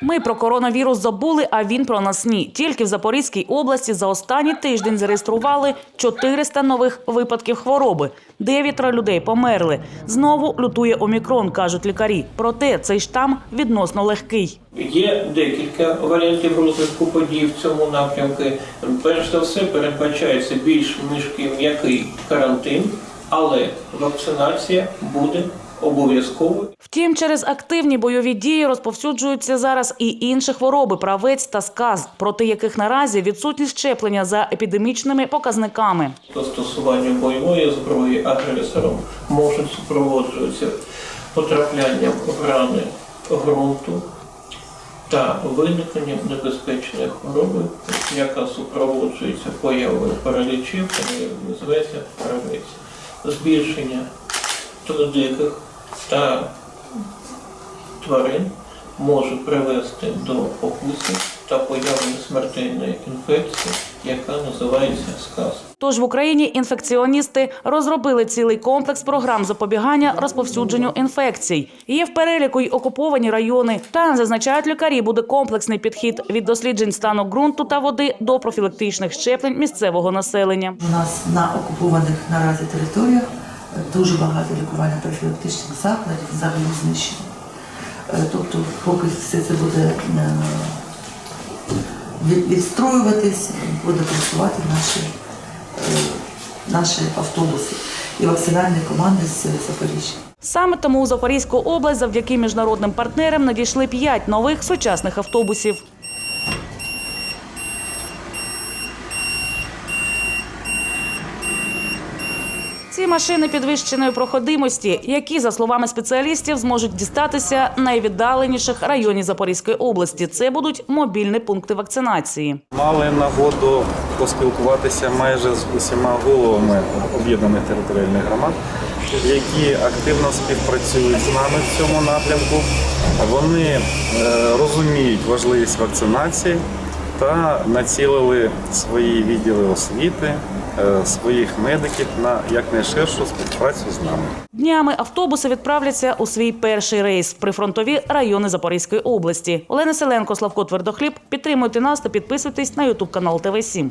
Ми про коронавірус забули, а він про нас ні. Тільки в Запорізькій області за останній тиждень зареєстрували 400 нових випадків хвороби. Дев'ятеро людей померли. Знову лютує омікрон, кажуть лікарі. Проте цей штам відносно легкий. Є декілька варіантів розвитку подій в цьому напрямку. Перш за все, передбачається більш мішкий м'який карантин, але вакцинація буде обов'язковою. Втім, через активні бойові дії розповсюджуються зараз і інші хвороби, правець та сказ, проти яких наразі відсутність щеплення за епідемічними показниками. Застосування бойової зброї агресором можуть супроводжуватися потраплянням в рани ґрунту та виникненням небезпечної хвороби, яка супроводжується появою паралічів, називається правець. Збільшення диких та тварин може привести до покусів та появи смертельної інфекції, яка називається сказ. Тож в Україні інфекціоністи розробили цілий комплекс програм запобігання розповсюдженню інфекцій. Є в переліку й окуповані райони. Та зазначають лікарі, буде комплексний підхід від досліджень стану ґрунту та води до профілактичних щеплень місцевого населення. У нас на окупованих наразі територіях дуже багато лікувально профілактичних закладів взагалі знищено. Е, Тобто, поки все це буде е, відстроюватись, буде працювати наші, е, наші автобуси і вакцинальні команди з Запоріжжя. Саме тому у Запорізьку область завдяки міжнародним партнерам надійшли п'ять нових сучасних автобусів. Ці машини підвищеної проходимості, які, за словами спеціалістів, зможуть дістатися найвіддаленіших районів Запорізької області. Це будуть мобільні пункти вакцинації. Мали нагоду поспілкуватися майже з усіма головами об'єднаних територіальних громад, які активно співпрацюють з нами в цьому напрямку. Вони е, розуміють важливість вакцинації та націлили свої відділи освіти, е, своїх медиків на якнайширшу співпрацю з нами. Днями автобуси відправляться у свій перший рейс в прифронтові райони Запорізької області. Олена Селенко, Славко Твердохліб. Підтримуйте нас та підписуйтесь на Ютуб канал ТВ 7